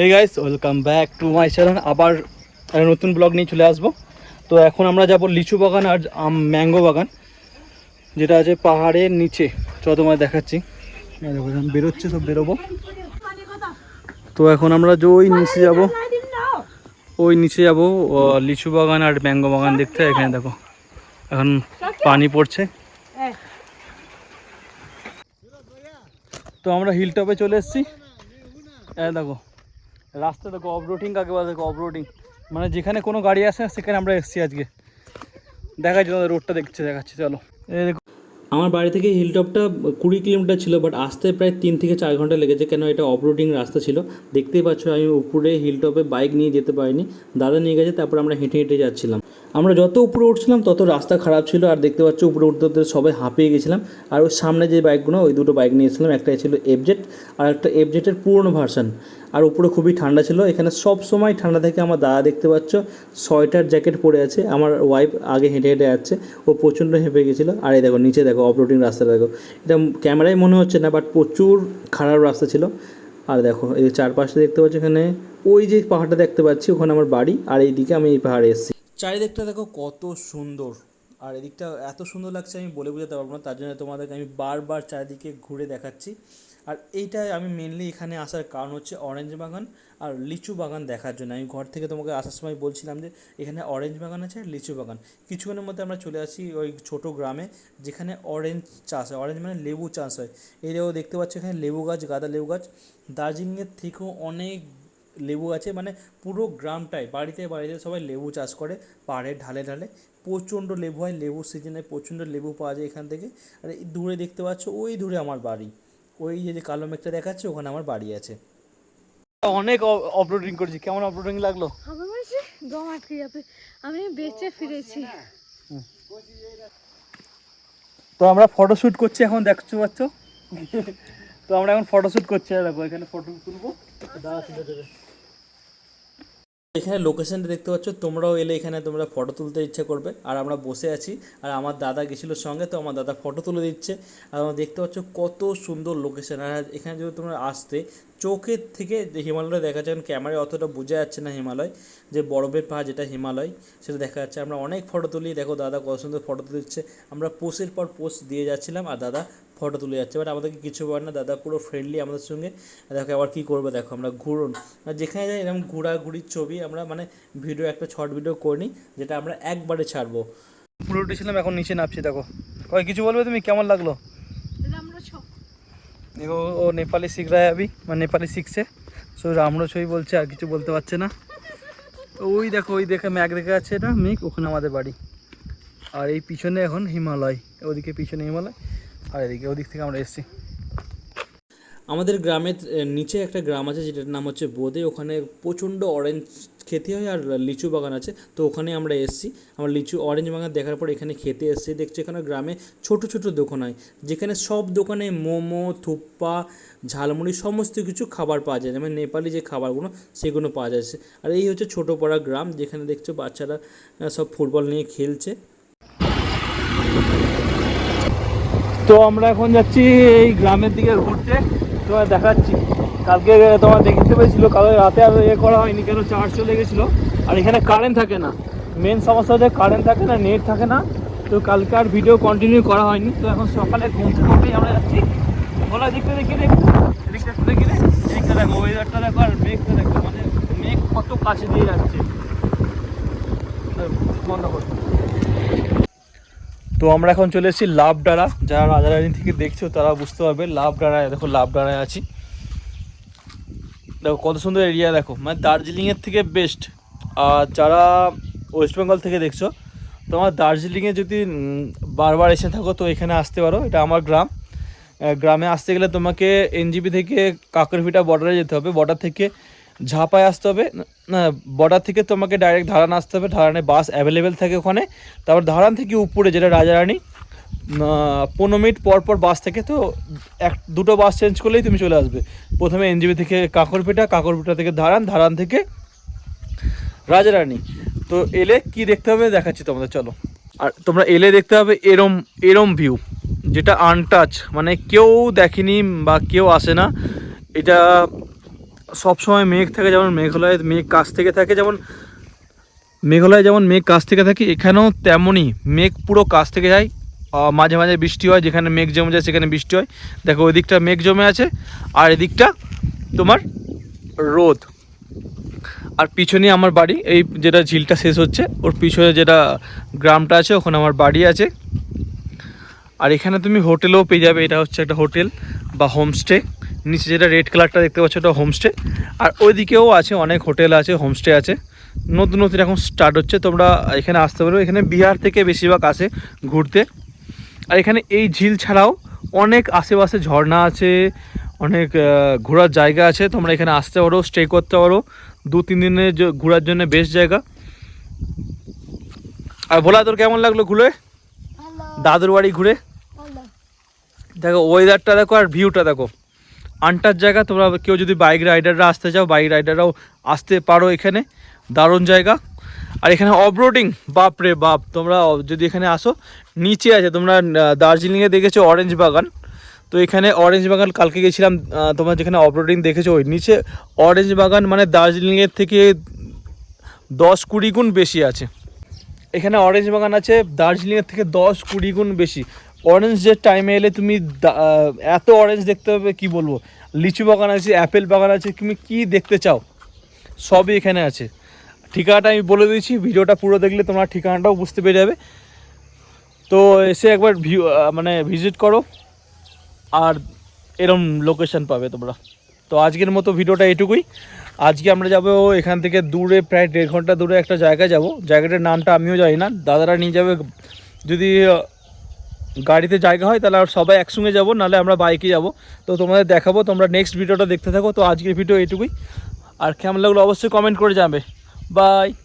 Hey guys welcome back to my channel আবার নতুন blog নিয়ে চলে আসব। তো এখন আমরা যাব লিচু বাগান আর ম্যাঙ্গো বাগান, যেটা আছে পাহাড়ের নিচে। চলো তোমায় দেখাচ্ছি। এই বেরোচ্ছে, সব বেরোবো। তো এখন আমরা যে ওই নিচে যাব, ওই নিচে যাব লিচু বাগান আর ম্যাঙ্গো বাগান দেখতে। এখানে দেখো, এখন পানি পড়ছে। তো আমরা হিল টপে চলে এসেছি। এই দেখো রাস্তা দেখো অফ রোডিং কাকে বলে দেখো অফ রোডিং মানে যেখানে কোনো গাড়ি আসে, সেখানে আমরা এসেছি আজকে। দেখাচ্ছি তোমাদের রোডটা দেখছে, দেখাচ্ছি, চলো। এই দেখো, আমার বাড়ি থেকে হিলটপটা কুড়ি কিলোমিটার ছিল বাট আসতে প্রায় তিন থেকে চার ঘণ্টা লেগেছে, কেন এটা অফ অফরোডিং রাস্তা ছিল। দেখতেই পাচ্ছ, আমি উপরে হিলটপে বাইক নিয়ে যেতে পারিনি। দাদা নিয়ে গেছে, তারপর আমরা হেঁটে হেঁটে যাচ্ছিলাম। আমরা যত উপরে উঠছিলাম, তত রাস্তা খারাপ ছিল। আর দেখতে পাচ্ছ, উপরে উঠতে উঠতে সবাই হাঁপিয়ে গেছিলাম। আর ওই সামনে যে বাইকগুলো, ওই দুটো বাইক নিয়েছিলাম। একটা ছিল এফজেট আর একটা এফজেটের পুরনো ভার্সন আর উপরে খুবই ঠান্ডা ছিল। এখানে সব সময় ঠান্ডা থেকে। আমার দাদা দেখতে পাচ্ছ, সোয়েটার জ্যাকেট পরে আছে। আমার ওয়াইফ আগে হেঁটে হেঁটে যাচ্ছে। ও প্রচণ্ড হেঁপে গেছিল। আর এই দেখো, নিচে দেখো অফরোডিং রাস্তা দেখো। এটা ক্যামেরায় মনে হচ্ছে না বাট প্রচুর খারাপ রাস্তা ছিল। আর দেখো, এই যে চারপাশে দেখতে পাচ্ছ এখানে, ওই যে পাহাড়টা দেখতে পাচ্ছি, ওখানে আমার বাড়ি। আর এইদিকে আমি এই পাহাড়ে এসেছি। চারিদিকটা দেখো কত সুন্দর। আর এদিকটা এত সুন্দর লাগছে আমি বলে বোঝাতে পারব না, তার জন্য তোমাদেরকে আমি বারবার চারিদিকে ঘুরে দেখাচ্ছি। আর এইটাই আমি মেনলি এখানে আসার কারণ হচ্ছে অরেঞ্জ বাগান আর লিচু বাগান দেখার জন্য। আমি ঘর থেকে তোমাকে আসার সময় বলছিলাম যে, এখানে অরেঞ্জ বাগান আছে আর লিচু বাগান। কিছুক্ষণের মধ্যে আমরা চলে আসি ওই ছোট গ্রামে, যেখানে অরেঞ্জ চাষ হয়। অরেঞ্জ মানে লেবু চাষ হয়। দেখো দেখতে পাচ্ছ এখানে লেবু গাছ, গাঁদা লেবু গাছ। দার্জিলিংয়ের থেকেও অনেক লেবু আছে মানে পুরো গ্রামটাই বাড়িতে বাড়িতে সবাই লেবু চাষ করে পাহাড়ের ঢালে ঢালে। প্রচণ্ড লেবু হয় লেবুর সিজনে প্রচণ্ড লেবু পাওয়া যায় এখান থেকে। আর এই দূরে দেখতে পাচ্ছ ওই দূরে আমার বাড়ি। ওই যে যে কালো মেঘটা দেখাচ্ছে ওখানে আমার বাড়ি আছে। অনেক অপলোডিং করেছি। কেমন অপলোডিং লাগল? আমার বলছে দম আটকে যাবে। আমি বেঁচে ফিরেছি। তো আমরা ফটোশ্যুট করছি এখন দেখছ পাচ্ছ? তো আমরা এখন ফটোশ্যুট করছি দেখো এখানে ফটো তুলবো। দাদা তুলে দেবে। এখানে লোকেশনটা দেখতে পাচ্ছ, তোমরাও এলে এখানে তোমরা ফটো তুলতে ইচ্ছে করবে। আর আমরা বসে আছি, আর আমার দাদা গেছিল সঙ্গে, তো আমার দাদা ফটো তুলে দিচ্ছে। আর আমরা দেখতে পাচ্ছ কত সুন্দর লোকেশন আর এখানে যদি তোমরা আসতে চোখের থেকে যে হিমালয়টা দেখা যাচ্ছে ক্যামেরায় অতটা বোঝা যাচ্ছে না হিমালয়, যে বরফের পাহাড় যেটা হিমালয়, সেটা দেখা যাচ্ছে। আমরা অনেক ফটো তুলি, দেখো দাদা কত সুন্দর ফটো তুলে দিচ্ছে আমরা পোস্টের পর পোস্ট দিয়ে যাচ্ছিলাম আর দাদা ফটো তুলে যাচ্ছে। বাট আমাদেরকে কিছু বলে না, দাদা পুরো ফ্রেন্ডলি আমাদের সঙ্গে। দেখো আবার কী করবে, দেখো আমরা ঘুরুন। যেখানে যাই, এরকম ঘোরাঘুরির ছবি আমরা মানে ভিডিও একটা শর্ট ভিডিও করে যেটা আমরা একবারে ছাড়বো। পুরো উঠেছিলাম, এখন নিচে নামছি, দেখো। কয় কিছু বলবে তুমি? কেমন লাগল? দেখো ও নেপালি শিখ রায় আবি মানে নেপালি শিখছে সো। রামড়ো ছবি বলছে, আর কিছু বলতে পারছে না। ওই দেখো, ওই দেখে ম্যাগ দেখে আছে এটা মেঘ, ওখানে আমাদের বাড়ি। আর এই পিছনে এখন হিমালয়, ওদিকে পিছনে হিমালয়, আর এদিকে ওদিক থেকে আমরা এসেছি। আমাদের গ্রামের নিচে একটা গ্রাম আছে, যেটার নাম হচ্ছে বোদে। ওখানে প্রচণ্ড অরেঞ্জ খেতে হয় আর লিচু বাগান আছে। তো ওখানে আমরা এসেছি। আমরা লিচু অরেঞ্জ বাগান দেখার পর এখানে খেতে এসেছি। দেখছি এখানে গ্রামে ছোট ছোট দোকান হয়। যেখানে সব দোকানে মোমো, থুপ্পা, ঝালমুড়ি সমস্ত কিছু খাবার পাওয়া যায়। যেমন নেপালি যে খাবারগুলো, সেগুলো পাওয়া যাচ্ছে আর এই হচ্ছে ছোটো পাড়া গ্রাম। যেখানে দেখছ বাচ্চারা সব ফুটবল নিয়ে খেলছে। তো আমরা এখন যাচ্ছি এই গ্রামের দিকে ঘুরতে। তোমার দেখাচ্ছি। কালকে তোমার দেখতে পেয়েছিল, কালকে রাতে আর ইয়ে করা হয়নি, কেন চার্জ চলে গেছিল। আর এখানে কারেন্ট থাকে না। মেন সমস্যা হচ্ছে কারেন্ট থাকে না নেট থাকে না। তো কালকে আর ভিডিও কন্টিনিউ করা হয়নি। তো এখন সকালে ঘুম থেকে উঠেই আমরা যাচ্ছি। বলা দিকটা দেখি দেখো। এদিকটা একটু দেখি, এদিকটা দেখো। ওয়েদারটা দেখো আর মেঘটা দেখো। মানে মেঘ কত কাছে দিয়ে যাচ্ছে। বন্ধ তো আমরা এখন চলে এসেছি লাভডারা যারা রাজারানি থেকে দেখছ, তারা বুঝতে পারবে লাভডারায় দেখো লাভডারায় আছি। দেখো, কত সুন্দর এরিয়া দেখো। মানে দার্জিলিংয়ের থেকে বেস্ট আর যারা ওয়েস্ট বেঙ্গল থেকে দেখছ, তোমার দার্জিলিংয়ে যদি বারবার এসে থাকো, তো এখানে আসতে পারো। এটা আমার গ্রাম। গ্রামে আসতে গেলে তোমাকে এনজিপি থেকে কাকরভিটা বর্ডারে যেতে হবে। বর্ডার থেকে ঝাপায় আসতে হবে। না বর্ডার থেকে তোমাকে ডাইরেক্ট ধারান আসতে হবে। ধারানে বাস অ্যাভেলেবেল থাকে ওখানে। তারপর ধারান থেকে উপরে, যেটা রাজারানী পনেরো মিনিট পর পর বাস থেকে তো এক, দুটো বাস চেঞ্জ করলেই তুমি চলে আসবে। প্রথমে এনজিবি থেকে কাকরপিটা কাকরপিটা থেকে ধারান ধারান থেকে রাজারানী। তো এলে কি দেখতে হবে দেখাচ্ছি তোমাদের, চলো। আর তোমরা এলে দেখতে হবে এরম এরম ভিউ যেটা আনটাচ মানে কেউ দেখেনি বা কেউ আসে না। এটা সবসময় মেঘ থাকে, যেমন মেঘালয় মেঘ কাছ থেকে থাকে, যেমন মেঘালয় যেমন মেঘ কাছ থেকে থাকে, এখানেও তেমনই মেঘ পুরো কাছ থেকে যায়। মাঝে মাঝে বৃষ্টি হয়, যেখানে মেঘ জমে যায় সেখানে বৃষ্টি হয়। দেখো ওই দিকটা মেঘ জমে আছে, আর এদিকটা তোমার রোদ। আর পিছনে আমার বাড়ি, এই যেটা ঝিলটা শেষ হচ্ছে, ওর পিছনে যেটা গ্রামটা আছে, ওখানে আমার বাড়ি আছে। আর এখানে তুমি হোটেলও পেয়ে যাবে, এটা হচ্ছে একটা হোটেল বা হোমস্টে। নিচে যেটা রেড কালারটা দেখতে পাচ্ছ, ওটা হোমস্টে। আর ওইদিকেও আছে, অনেক হোটেল আছে, হোমস্টে আছে। নতুন নতুন এখন স্টার্ট হচ্ছে, তোমরা এখানে আসতে পারো এখানে বিহার থেকে বেশিরভাগ আসে ঘুরতে। আর এখানে এই ঝিল ছাড়াও অনেক আশেপাশে ঝর্ণা আছে অনেক ঘোরার জায়গা আছে। তোমরা এখানে আসতে পারো স্টে করতে পারো। দু তিন দিনের ঘোরার জন্য বেস্ট জায়গা। আর বলা তোর কেমন লাগল ঘুরে? ভালো। দাদুর বাড়ি ঘুরে? দেখো ওয়েদারটা দেখো আর ভিউটা দেখো। আনটার জায়গা তোমরা কেউ যদি বাইক রাইডাররা আসতে চাও বাইক রাইডাররাও আসতে পারো এখানে। দারুণ জায়গা। আর এখানে অফরোডিং বাপ রে বাপ, তোমরা যদি এখানে আসো, নিচে আছে, তোমরা দার্জিলিংয়ে দেখেছ অরেঞ্জ বাগান। তো এখানে অরেঞ্জ বাগান, কালকে গেছিলাম তোমরা যেখানে অফরোডিং দেখেছ, ওই নিচে অরেঞ্জ বাগান মানে দার্জিলিংয়ের থেকে দশ কুড়ি গুণ বেশি আছে। এখানে অরেঞ্জ বাগান আছে দার্জিলিংয়ের থেকে দশ কুড়ি গুণ বেশি। অরেঞ্জ যে টাইমে এলে তুমি এত অরেঞ্জ দেখতে পাবে, কি বলব? লিচু বাগান আছে অ্যাপেল বাগান আছে, তুমি কি দেখতে চাও? সবই এখানে আছে। ঠিকানাটা আমি বলে দিয়েছি, ভিডিওটা পুরো দেখলে তোমার ঠিকানাটাও বুঝতে পেরে যাবে। তো এসে একবার ভিউ মানে ভিজিট করো, আর এরম লোকেশন পাবে তোমরা। তো আজকের মতো ভিডিওটা এটুকুই। আজকে আমরা যাব এখান থেকে দূরে, প্রায় দেড় ঘণ্টা দূরে একটা জায়গায় যাব। জায়গাটার নামটা আমিও জানি না। দাদারা নিয়ে যাবে। যদি গাড়িতে জায়গা হয় তাহলে আর সবাই একসঙ্গে যাব, নাহলে আমরা বাইকে যাব। তো তোমাদের দেখাবো, তোমরা নেক্সট ভিডিওটা দেখতে থাকো। তো আজকের ভিডিও এটুকুই। আর কেমন লাগল অবশ্যই কমেন্ট করে যাবে Bye.